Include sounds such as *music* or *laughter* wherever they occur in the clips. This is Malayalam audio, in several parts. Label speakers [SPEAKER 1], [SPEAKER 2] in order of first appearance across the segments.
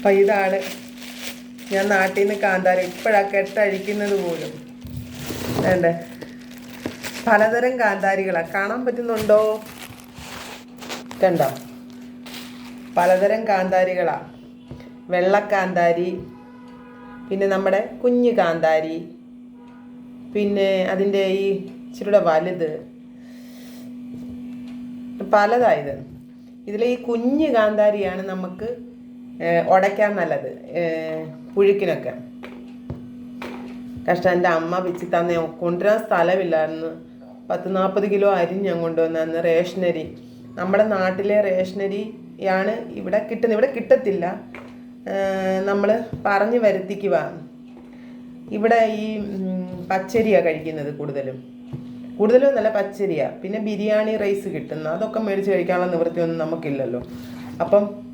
[SPEAKER 1] അപ്പം ഇതാണ്. ഞാൻ നാട്ടിൽ നിന്ന് കാന്താരി ഇപ്പോഴാ കെട്ടഴിക്കുന്നത് പോലും. വേണ്ടേ? പലതരം കാന്താരികളാണ് കാണാൻ പറ്റുന്നുണ്ടോ? കണ്ടോ? പലതരം കാന്താരികളാണ് വെള്ളക്കാന്താരി പിന്നെ നമ്മുടെ കുഞ്ഞു കാന്താരി പിന്നെ അതിന്റെ ഈ ഇച്ചിരിയുടെ വലുത്. പലതായത് ഇതിൽ ഈ കുഞ്ഞു കാന്താരിയാണ് നമുക്ക് ഉടയ്ക്കാൻ നല്ലത്. പുഴുക്കിനൊക്കെ. കഷ്ടം എന്റെ അമ്മ പിച്ചി തന്നെ കൊണ്ടുവരാൻ സ്ഥലമില്ലായിരുന്നു. പത്ത് നാൽപ്പത് കിലോ അരി ഞാൻ കൊണ്ടുവന്നു റേഷനരി നമ്മുടെ നാട്ടിലെ റേഷനരിയാണ് ഇവിടെ കിട്ടുന്നത്. ഇവിടെ കിട്ടത്തില്ല. നമ്മൾ പറഞ്ഞ് വരുത്തിക്കുക. ഇവിടെ ഈ പച്ചരിയാണ് കഴിക്കുന്നത് കൂടുതലും. കൂടുതലും നല്ല പച്ചരിയാണ് പിന്നെ ബിരിയാണി റൈസ് കിട്ടുന്ന. അതൊക്കെ മേടിച്ച് കഴിക്കാനുള്ള നിവൃത്തിയൊന്നും നമുക്കില്ലല്ലോ. അപ്പം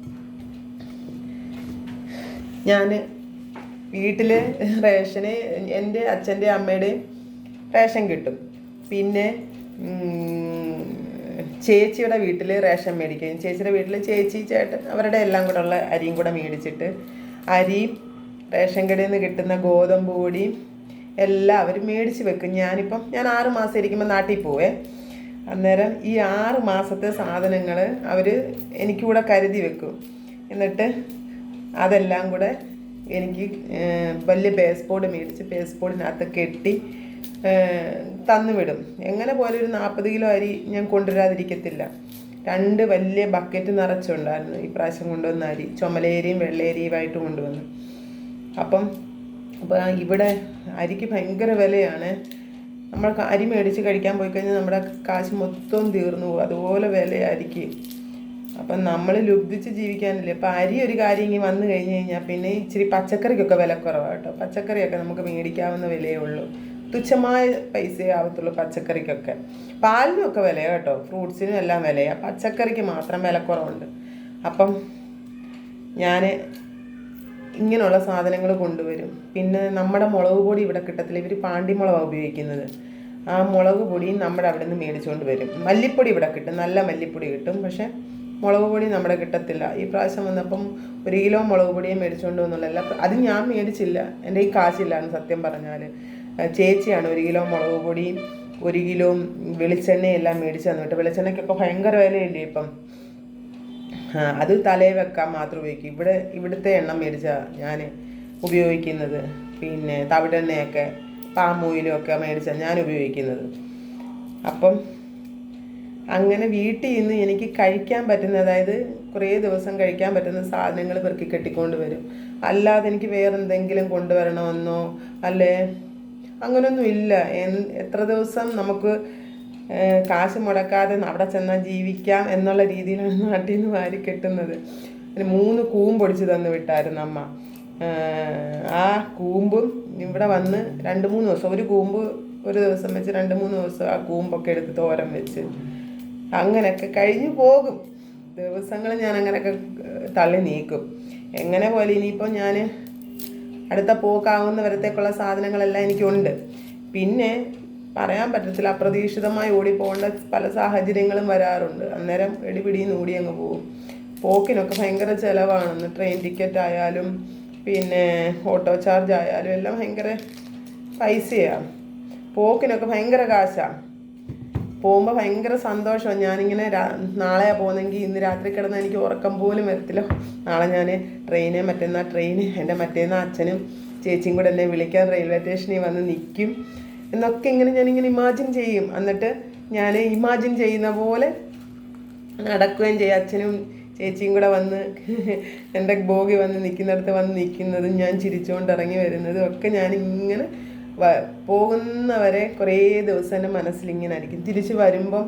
[SPEAKER 1] ഞാൻ വീട്ടിൽ റേഷന് എന്റെ അച്ഛന്റെ അമ്മയുടെയും റേഷൻ കിട്ടും. പിന്നെ ചേച്ചിയുടെ വീട്ടിൽ റേഷൻ മേടിക്കും. ചേച്ചിയുടെ വീട്ടിൽ ചേച്ചി ചേട്ടൻ അവരുടെ എല്ലാം കൂടെ ഉള്ള അരിയും കൂടെ മേടിച്ചിട്ട് അരിയും റേഷൻ കടയിൽ നിന്ന് കിട്ടുന്ന ഗോതമ്പ് പൊടിയും എല്ലാം അവർ മേടിച്ച് വെക്കും. ഞാനിപ്പം ഞാൻ ആറ് മാസം ഇരിക്കുമ്പോൾ നാട്ടിൽ പോവേ. അന്നേരം ഈ ആറ് മാസത്തെ സാധനങ്ങൾ അവർ എനിക്കൂടെ കരുതി വെക്കും. എന്നിട്ട് അതെല്ലാം കൂടെ എനിക്ക് വലിയ ബേസ്ബോർഡ് മേടിച്ച് ബേസ്ബോർഡിനകത്ത് കെട്ടി തന്നുവിടും. തന്നു വിടും എങ്ങനെ പോലെ ഒരു നാൽപ്പത് കിലോ അരി ഞാൻ കൊണ്ടുവരാതിരിക്കത്തില്ല. രണ്ട് വലിയ ബക്കറ്റ് നിറച്ചുണ്ടായിരുന്നു ഈ പ്രാവശ്യം കൊണ്ടുവന്ന അരി. ചുമലേരിയും വെള്ളേരിയുമായിട്ട് കൊണ്ടുവന്നു. അപ്പം അപ്പോൾ ഇവിടെ അരിക്ക് ഭയങ്കര വിലയാണ്. നമ്മൾ അരി മേടിച്ച് കഴിക്കാൻ പോയി കഴിഞ്ഞാൽ നമ്മുടെ കാശ് മൊത്തം തീർന്നു പോകും. അതുപോലെ വിലയായിരിക്കും അപ്പം നമ്മൾ ലുബ്ധിച്ച് ജീവിക്കാനില്ല? ഇപ്പം അരി ഒരു കാര്യം ഇങ്ങനെ വന്നു കഴിഞ്ഞ് കഴിഞ്ഞാൽ പിന്നെ ഇച്ചിരി പച്ചക്കറിക്കൊക്കെ വില കുറവാണ് കേട്ടോ. പച്ചക്കറിയൊക്കെ നമുക്ക് മേടിക്കാവുന്ന വിലയേ ഉള്ളൂ. തുച്ഛമായ പൈസയേ ആവത്തുള്ളൂ പച്ചക്കറിക്കൊക്കെ. പാലിനൊക്കെ വിലയാണ് കേട്ടോ. ഫ്രൂട്ട്സിനും എല്ലാം വിലയാണ് പച്ചക്കറിക്ക് മാത്രം വില വിലക്കുറവുണ്ട് അപ്പം ഞാൻ ഇങ്ങനെയുള്ള സാധനങ്ങൾ കൊണ്ടുവരും. പിന്നെ നമ്മുടെ മുളക് പൊടി ഇവിടെ കിട്ടത്തില്ല. ഇവർ പാണ്ടിമുളകാണ് ഉപയോഗിക്കുന്നത്. ആ മുളക് പൊടിയും നമ്മുടെ അവിടെ നിന്ന് മേടിച്ചുകൊണ്ട് വരും. മല്ലിപ്പൊടി ഇവിടെ കിട്ടും. നല്ല മല്ലിപ്പൊടി കിട്ടും. പക്ഷേ മുളക് പൊടി നമ്മുടെ കിട്ടത്തില്ല. ഈ പ്രാവശ്യം വന്നപ്പം ഒരു കിലോ മുളക് പൊടിയെ മേടിച്ചുകൊണ്ട് വന്നുള്ളല്ല അത് ഞാൻ മേടിച്ചില്ല. എന്റെ ഈ കാശില്ലാന്ന് സത്യം പറഞ്ഞാൽ ചേച്ചിയാണ് ഒരു കിലോ മുളക് പൊടിയും ഒരു കിലോ വെളിച്ചെണ്ണയെല്ലാം മേടിച്ച് തന്നിട്ട്. വെളിച്ചെണ്ണയ്ക്കൊക്കെ ഭയങ്കര വിലയില്ലേ ഇപ്പം. അത് തലയിൽ വെക്കാൻ മാത്രം ഉപയോഗിക്കും. ഇവിടെ ഇവിടുത്തെ എണ്ണ മേടിച്ചാണ് ഞാൻ ഉപയോഗിക്കുന്നത്. പിന്നെ തവിടെണ്ണയൊക്കെ പാം ഒക്കെ മേടിച്ചാണ് ഞാൻ ഉപയോഗിക്കുന്നത്. അപ്പം അങ്ങനെ വീട്ടിൽ നിന്ന് എനിക്ക് കഴിക്കാൻ പറ്റുന്ന അതായത് കുറേ ദിവസം കഴിക്കാൻ പറ്റുന്ന സാധനങ്ങൾ പെറുക്കി കെട്ടിക്കൊണ്ട് വരും. അല്ലാതെ എനിക്ക് വേറെ എന്തെങ്കിലും കൊണ്ടുവരണമെന്നോ അല്ലേ? അങ്ങനൊന്നും ഇല്ല. എത്ര ദിവസം നമുക്ക് കാശ് മുടക്കാതെ അവിടെ ചെന്നാൽ ജീവിക്കാം എന്നുള്ള രീതിയിലാണ് *laughs* നാട്ടിൽ നിന്ന് വാരി കെട്ടുന്നത്. മൂന്ന് കൂമ്പ് പൊടിച്ച് തന്നു വിട്ടായിരുന്നു അമ്മ. ആ കൂമ്പും ഇവിടെ വന്ന് രണ്ട് മൂന്ന് ദിവസം ഒരു കൂമ്പ് ഒരു ദിവസം വെച്ച് രണ്ട് മൂന്ന് ദിവസം ആ കൂമ്പൊക്കെ എടുത്ത് തോരം വെച്ച്. അങ്ങനെയൊക്കെ കഴിഞ്ഞു പോകും. ദിവസങ്ങൾ ഞാൻ അങ്ങനെയൊക്കെ തള്ളി നീക്കും. എങ്ങനെ പോലെ ഇനിയിപ്പോൾ ഞാൻ അടുത്ത പോക്കാവുന്ന വരത്തേക്കുള്ള സാധനങ്ങളെല്ലാം എനിക്കുണ്ട്. പിന്നെ പറയാൻ പറ്റത്തില്ല അപ്രതീക്ഷിതമായി ഓടിപ്പോകേണ്ട പല സാഹചര്യങ്ങളും വരാറുണ്ട്. അന്നേരം എടിപിടിയും ഓടി അങ്ങ് പോകും. പോക്കിനൊക്കെ ഭയങ്കര ചിലവാണെന്ന് ട്രെയിൻ ടിക്കറ്റ് ആയാലും പിന്നെ ഓട്ടോ ചാർജ് ആയാലും എല്ലാം ഭയങ്കര പൈസയാണ്. പോക്കിനൊക്കെ ഭയങ്കര കാശാണ്. പോകുമ്പോൾ ഭയങ്കര സന്തോഷമാണ് ഞാനിങ്ങനെ രാ- നാളെയാ പോകുന്നെങ്കിൽ ഇന്ന് രാത്രി കിടന്ന് എനിക്ക് ഉറക്കം പോലും വരത്തില്ല. നാളെ ഞാൻ ട്രെയിന് മറ്റന്നാ ട്രെയിന് എന്റെ മറ്റേന്നാ അച്ഛനും ചേച്ചിയും കൂടെ എന്നെ വിളിക്കാൻ റെയിൽവേ സ്റ്റേഷനിൽ വന്ന് നിൽക്കും എന്നൊക്കെ ഇങ്ങനെ ഞാനിങ്ങനെ ഇമാജിൻ ചെയ്യും. എന്നിട്ട് ഞാൻ ഇമാജിൻ ചെയ്യുന്ന പോലെ നടക്കുകയും ചെയ്യും. അച്ഛനും ചേച്ചിയും കൂടെ വന്ന് എന്റെ ബോഗി വന്ന് നിൽക്കുന്നിടത്ത് വന്ന് നിൽക്കുന്നതും ഞാൻ ചിരിച്ചുകൊണ്ട് ഇറങ്ങി വരുന്നതും ഒക്കെ ഞാനിങ്ങനെ പോകുന്നവരെ കുറേ ദിവസം എന്റെ മനസ്സിൽ ഇങ്ങനെ ആയിരിക്കും തിരിച്ച് വരുമ്പം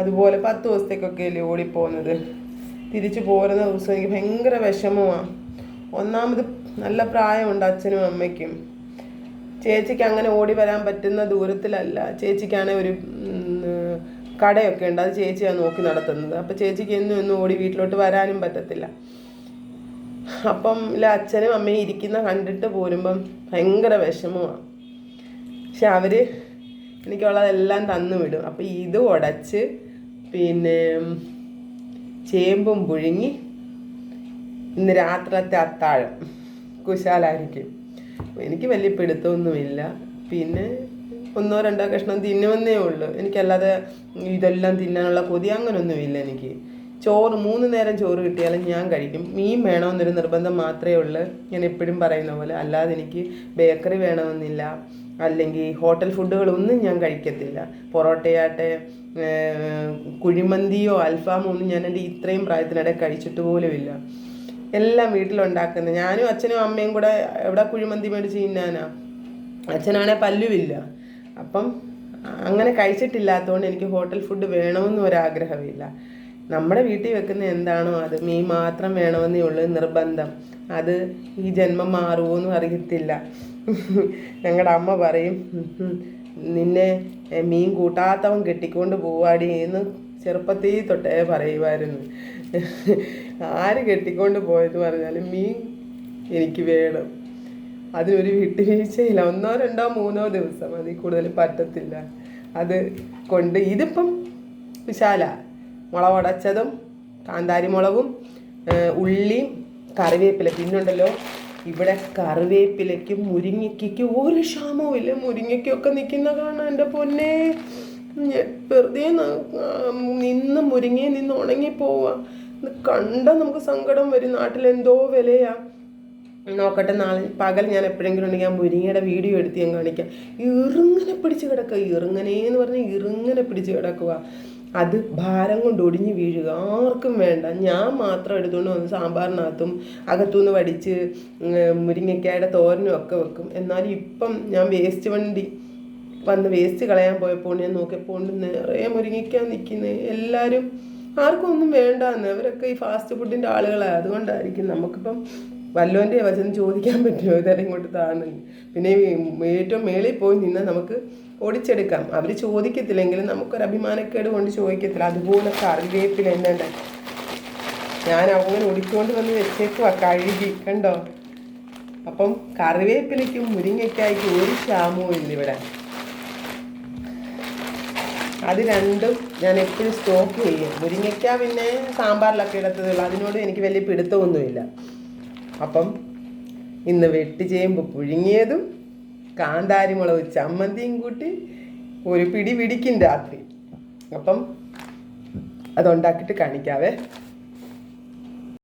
[SPEAKER 1] അതുപോലെ പത്ത് ദിവസത്തേക്കൊക്കെ അല്ലേ ഓടിപ്പോകുന്നത്. തിരിച്ച് പോരുന്ന ദിവസം എനിക്ക് ഭയങ്കര വിഷമമാണ് ഒന്നാമത് നല്ല പ്രായമുണ്ട് അച്ഛനും അമ്മയ്ക്കും. ചേച്ചിക്ക് അങ്ങനെ ഓടി വരാൻ പറ്റുന്ന ദൂരത്തിലല്ല. ചേച്ചിക്കാണെങ്കിൽ ഒരു കടയൊക്കെ ഉണ്ട്. അത് ചേച്ചിയാണ് നോക്കി നടത്തുന്നത്. അപ്പോൾ ചേച്ചിക്ക് എന്നും എന്നും ഓടി വീട്ടിലോട്ട് വരാനും പറ്റത്തില്ല. അപ്പം ഇല്ല അച്ഛനും അമ്മയും ഇരിക്കുന്ന കണ്ടിട്ട് പോരുമ്പം ഭയങ്കര വിഷമമാണ് പക്ഷെ അവർ എനിക്കുള്ളതെല്ലാം തന്നു വിടും. അപ്പം ഇത് ഉടച്ച് പിന്നെ ചേമ്പും പുഴുങ്ങി ഇന്ന് രാത്രിത്തെ അത്താഴം കുശാലായിരിക്കും. എനിക്ക് വലിയ പിടുത്തമൊന്നുമില്ല. പിന്നെ ഒന്നോ രണ്ടോ കഷ്ണം തിന്നുമെന്നേ ഉള്ളൂ. എനിക്കല്ലാതെ ഇതെല്ലാം തിന്നാനുള്ള കൊതി അങ്ങനൊന്നുമില്ല എനിക്ക്. ചോറ് മൂന്ന് നേരം ചോറ് കിട്ടിയാലും ഞാൻ കഴിക്കും. മീൻ വേണമെന്നൊരു നിർബന്ധം മാത്രമേ ഉള്ളൂ. ഞാൻ എപ്പോഴും പറയുന്ന പോലെ. അല്ലാതെ എനിക്ക് ബേക്കറി വേണമെന്നില്ല. അല്ലെങ്കിൽ ഹോട്ടൽ ഫുഡുകളൊന്നും ഞാൻ കഴിക്കത്തില്ല. പൊറോട്ടയാട്ടെ കുഴിമന്തിയോ അൽഫാമോ ഒന്നും ഞാൻ എന്റെ ഇത്രയും പ്രായത്തിനിടെ കഴിച്ചിട്ട് പോലുമില്ല എല്ലാം വീട്ടിലുണ്ടാക്കുന്നത്. ഞാനും അച്ഛനും അമ്മയും കൂടെ എവിടെ കുഴിമന്തി മേടിച്ച് തിന്നാനാ? അച്ഛനാണെ പല്ലുമില്ല അപ്പം അങ്ങനെ കഴിച്ചിട്ടില്ലാത്തതുകൊണ്ട് എനിക്ക് ഹോട്ടൽ ഫുഡ് വേണമെന്നും ഒരാഗ്രഹമില്ല. നമ്മുടെ വീട്ടിൽ വെക്കുന്ന എന്താണോ അത് മീൻ മാത്രം വേണമെന്നേ ഉള്ളൂ നിർബന്ധം. അത് ഈ ജന്മം മാറുമോന്നും അറിയത്തില്ല. ഞങ്ങളുടെ അമ്മ പറയും നിന്നെ മീൻ കൂട്ടാത്തവൻ കെട്ടിക്കൊണ്ട് പോവാടി എന്ന് ചെറുപ്പത്തിൽ തൊട്ടേ പറയുമായിരുന്നു. ആര് കെട്ടിക്കൊണ്ട് പോയെന്ന് പറഞ്ഞാലും മീൻ എനിക്ക് വേണം. അതിനൊരു വിട്ടുവീഴ്ചയില്ല. ഒന്നോ രണ്ടോ മൂന്നോ ദിവസം അതിൽ കൂടുതൽ പറ്റത്തില്ല. അത് കൊണ്ട് ഇതിപ്പം വിശാല മുളക് ഉടച്ചതും കാന്താരി മുളകും ഉള്ളിയും കറിവേപ്പില. പിന്നുണ്ടല്ലോ ഇവിടെ കറിവേപ്പിലയ്ക്കും മുരിങ്ങയ്ക്കും ഒരു ക്ഷാമവും ഇല്ല മുരിങ്ങയ്ക്കൊക്കെ നിൽക്കുന്ന കാണാൻ എന്റെ പൊന്നെ. വെറുതെ നിന്ന് മുരിങ്ങയെ നിന്ന് ഉണങ്ങിപ്പോവാ ഇത് കണ്ടാൽ നമുക്ക് സങ്കടം വരും. നാട്ടിൽ എന്തോ വിലയാ. നോക്കട്ടെ നാളെ പകൽ ഞാൻ എപ്പോഴെങ്കിലും ഉണ്ടെങ്കിൽ ആ മുരിങ്ങയുടെ വീഡിയോ എടുത്ത് ഞാൻ കാണിക്കാം. ഇറുങ്ങനെ പിടിച്ച് കിടക്കുക. ഇറുങ്ങനെ എന്ന് പറഞ്ഞാൽ ഇറുങ്ങനെ പിടിച്ച് കിടക്കുക. അത് ഭാരം കൊണ്ട് ഒടിഞ്ഞ് വീഴുക. ആർക്കും വേണ്ട. ഞാൻ മാത്രം എടുത്തുകൊണ്ട് വന്ന് സാമ്പാറിനകത്തും അകത്തുനിന്ന് വടിച്ച് മുരിങ്ങയ്ക്കായുടെ തോരനും ഒക്കെ വെക്കും. എന്നാലും ഇപ്പം ഞാൻ വേസ്റ്റ് വണ്ടി വന്ന് വേസ്റ്റ് കളയാൻ പോയപ്പോൾ ഞാൻ നോക്കിയപ്പോൾ നിറയെ മുരിങ്ങിക്കാൻ നിൽക്കുന്നത് എല്ലാവരും ആർക്കും ഒന്നും വേണ്ടാന്ന്. അവരൊക്കെ ഈ ഫാസ്റ്റ് ഫുഡിന്റെ ആളുകളാണ് അതുകൊണ്ടായിരിക്കും നമുക്കിപ്പം വല്ലോന്റെ വചനം ചോദിക്കാൻ പറ്റുമോ? ഇതെല്ലാം ഇങ്ങോട്ട് താന്ന് പിന്നെ ഏറ്റവും മേളിൽ പോയി നിന്ന് നമുക്ക് ഓടിച്ചെടുക്കാം. അവർ ചോദിക്കത്തില്ലെങ്കിലും നമുക്കൊരു അഭിമാനക്കേട് കൊണ്ട് ചോദിക്കത്തില്ല. അതുപോലെ കറിവേപ്പില എന്നുണ്ട് ഞാൻ അങ്ങനെ ഓടിക്കൊണ്ട് വന്ന് വെച്ചേക്കുവാ കഴുകി. കണ്ടോ? അപ്പം കറിവേപ്പിലയ്ക്കും മുരിങ്ങയ്ക്കായ്ക്കും ഒരു ക്ഷാമവും ഇല്ല ഇവിടെ. അത് രണ്ടും ഞാൻ എപ്പോഴും സ്റ്റോക്ക് ചെയ്യും. മുരിങ്ങയ്ക്ക പിന്നെ സാമ്പാറിലൊക്കെ ഇടത്തതുള്ളൂ. അതിനോട് എനിക്ക് വലിയ പിടുത്തമൊന്നുമില്ല. അപ്പം ഇന്ന് വെട്ടി ചെയ്യുമ്പോൾ പുഴുങ്ങിയതും കാന്താരിമുളക് ചമ്മന്തിയും കൂട്ടി ഒരു പിടി പിടിക്കും രാത്രി. അപ്പം അതുണ്ടാക്കിയിട്ട് കാണിക്കാവേ.